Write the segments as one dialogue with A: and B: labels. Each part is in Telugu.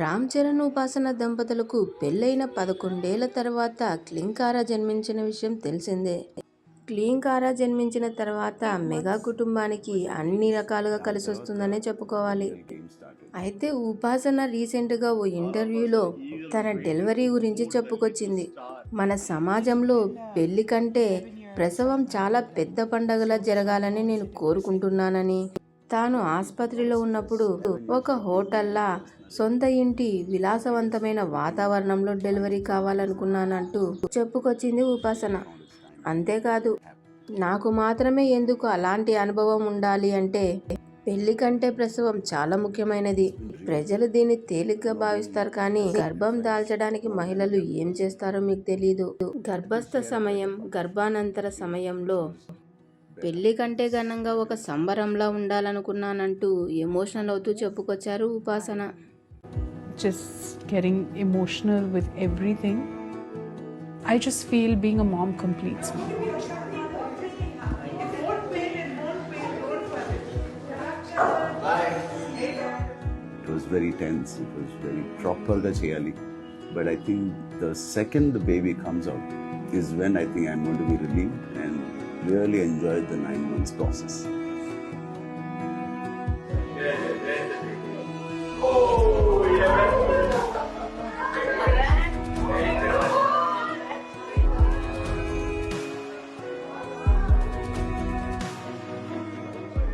A: రామ్ చరణ్ ఉపాసన దంపతులకు పెళ్ళైన పదకొండేళ్ళ తర్వాత క్లింకారా జన్మించిన విషయం తెలిసిందే. క్లీంకారా జన్మించిన తర్వాత మెగా కుటుంబానికి అన్ని రకాలుగా కలిసి వస్తుందనే చెప్పుకోవాలి. అయితే ఉపాసన రీసెంట్గా ఓ ఇంటర్వ్యూలో తన డెలివరీ గురించి చెప్పుకొచ్చింది. మన సమాజంలో పెళ్ళి కంటే ప్రసవం చాలా పెద్ద పండగలా జరగాలని నేను కోరుకుంటున్నానని. తాను ఆసుపత్రిలో ఉన్నప్పుడు ఒక హోటల్లా సొంత ఇంటి విలాసవంతమైన వాతావరణంలో డెలివరీ కావాలనుకున్నానంటూ చెప్పుకొచ్చింది ఉపాసన. అంతేకాదు నాకు మాత్రమే ఎందుకు అలాంటి అనుభవం ఉండాలి అంటే పెళ్ళి కంటే ప్రసవం చాలా ముఖ్యమైనది. ప్రజలు దీన్ని తేలిగ్గా భావిస్తారు కానీ గర్భం దాల్చడానికి మహిళలు ఏం చేస్తారో మీకు తెలియదు గర్భస్థ సమయం గర్భానంతర సమయంలో పెళ్ళి కంటే ఘనంగా ఒక సంబరంలా ఉండాలనుకున్నానంటూ ఎమోషనల్ అవుతూ చెప్పుకొచ్చారు Upasana.
B: Just caring emotional with everything I just feel being a mom completes
C: very tense it was very ప్రాపర్గా చేయాలి but I think the second baby comes out is when I think I won't be relieved and really enjoyed the nine months process.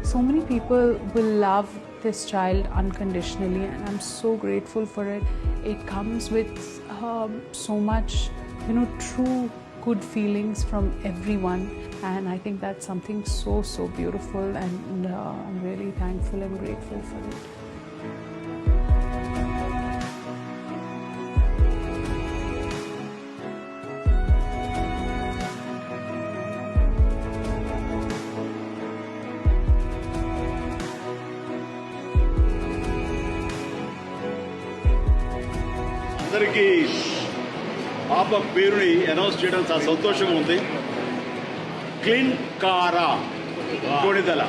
B: So many people will love this child unconditionally, and I'm so grateful for it. It comes with um, so much, you know, true good feelings from everyone, and I think that's something so, so beautiful, and uh, I'm really thankful and grateful for it.
D: అందరికీ పాప పేరుని అనౌన్స్ చేయడం చాలా సంతోషంగా ఉంది. క్లీన్ కారా కోడిదల.